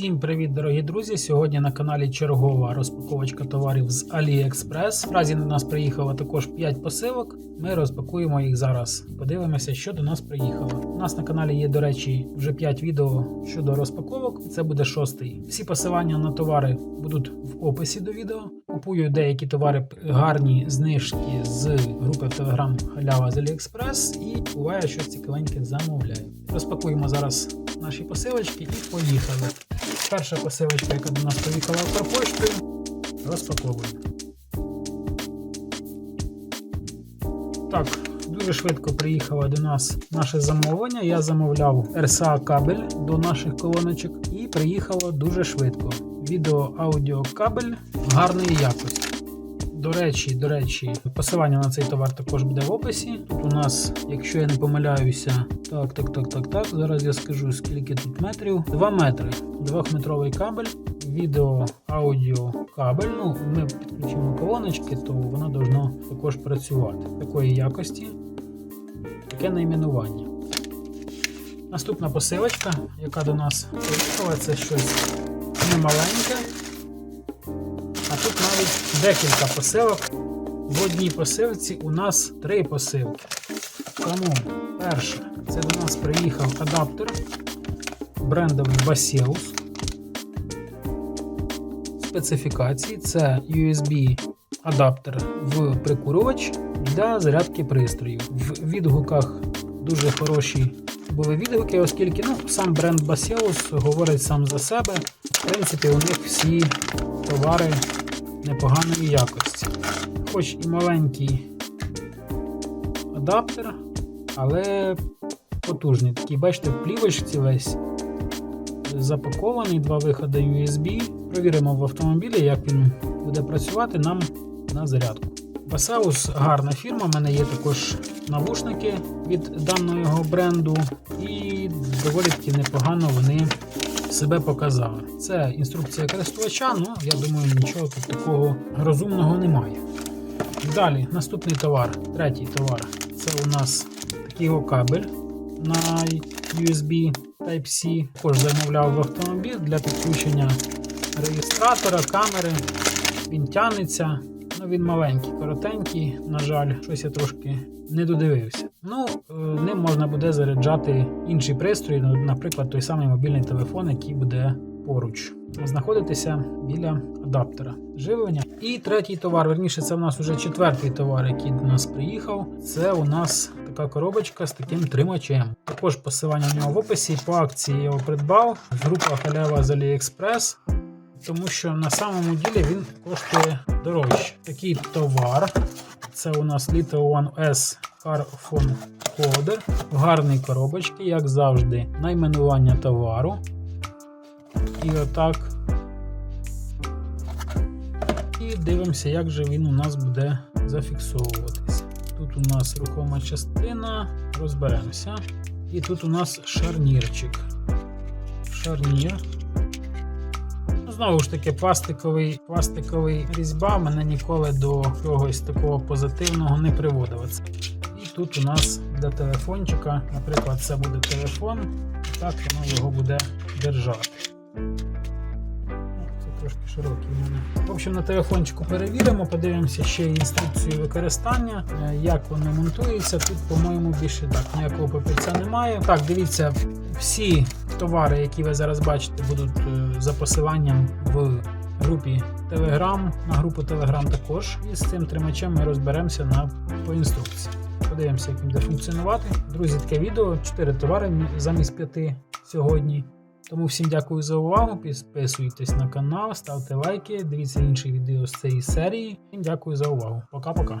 Всім привіт, дорогі друзі! Сьогодні на каналі чергова розпаковочка товарів з AliExpress. В разі до нас приїхало також 5 посилок. Ми розпакуємо їх зараз. Подивимося, що до нас приїхало. У нас на каналі є, до речі, вже 5 відео щодо розпаковок. Це буде шостий. Всі посилання на товари будуть в описі до відео. Купую деякі товари гарні знижки з групи в Telegram Халява з AliExpress і буває щось цікавеньке замовляю. Розпакуємо зараз наші посилочки і поїхали. Перша посилочка, яка до нас поїхала Укрпоштою, розпаковуємо. Так, дуже швидко приїхало до нас наше замовлення. Я замовляв RSA кабель до наших колоночок і приїхало дуже швидко. Відео-аудіо кабель гарної якості. До речі, до речі, посилання на цей товар також буде в описі. Тут у нас, якщо я не помиляюся, так, так, так, так, так. Зараз я скажу, скільки тут метрів. 2 метри. Двохметровий кабель, відео, аудіо кабель. Ну, ми підключимо колоночки, то воно должно також працювати. Такої якості. Таке найменування. Наступна посилочка, яка до нас приїхала, це щось немаленьке. А тут навіть декілька посилок. В одній посилці у нас три посилки. Тому, перше, це до нас приїхав адаптер брендовий Baseus. Специфікації це USB адаптер в прикурювач для зарядки пристроїв. В відгуках дуже хороші були відгуки, оскільки ну, сам бренд Baseus говорить сам за себе. В принципі, у них всі товари непоганої якості. Хоч і маленький адаптер, але потужний. Такий, бачите, в плівочці весь запакований, два виходи USB. Провіримо в автомобілі, як він буде працювати нам на зарядку. Baseus гарна фірма, у мене є також навушники від даного бренду, і доволі таки непогано вони себе показали. Це інструкція користувача, ну я думаю, нічого тут такого розумного немає. Далі, наступний товар, третій товар це у нас такий кабель на USB Type-C. Також замовляв в автомобіль для підключення реєстратора, камери. Він тянеться. Ну, він маленький, коротенький, на жаль, щось я трошки не додивився. Ну, е, ним можна буде заряджати інші пристрої, ну, наприклад, той самий мобільний телефон, який буде поруч знаходитися біля адаптера живлення. І третій товар, верніше, це у нас вже четвертий товар, який до нас приїхав. Це у нас така коробочка з таким тримачем. Також посилання в нього в описі. По акції я його придбав. Група халява з AliExpress тому що на самому ділі він коштує дорожче. Такий товар. Це у нас Little One S Carphone Holder. В гарній коробочці, як завжди, найменування товару. І отак. І дивимося, як же він у нас буде зафіксовуватися. Тут у нас рухома частина, розберемося. І тут у нас шарнірчик. Шарнір. Знову ж таки, пластиковий пластиковий різьба мене ніколи до чогось такого позитивного не приводила. І тут у нас для телефончика, наприклад, це буде телефон, і так воно його буде держати. Трошки широкий мене. В общем, на телефончику перевіримо, подивимося ще інструкцію використання, е, як воно монтується. Тут, по-моєму, більше так, ніякого папірця немає. Так, дивіться, всі товари, які ви зараз бачите, будуть е, за посиланням в групі Telegram, на групу Telegram також. І з цим тримачем ми розберемося на, по інструкції. Подивимося, як він буде функціонувати. Друзі, таке відео. 4 товари замість 5 сьогодні. Тому всім дякую за увагу. Підписуйтесь на канал, ставте лайки, дивіться інші відео з цієї серії. Всім дякую за увагу. Пока-пока.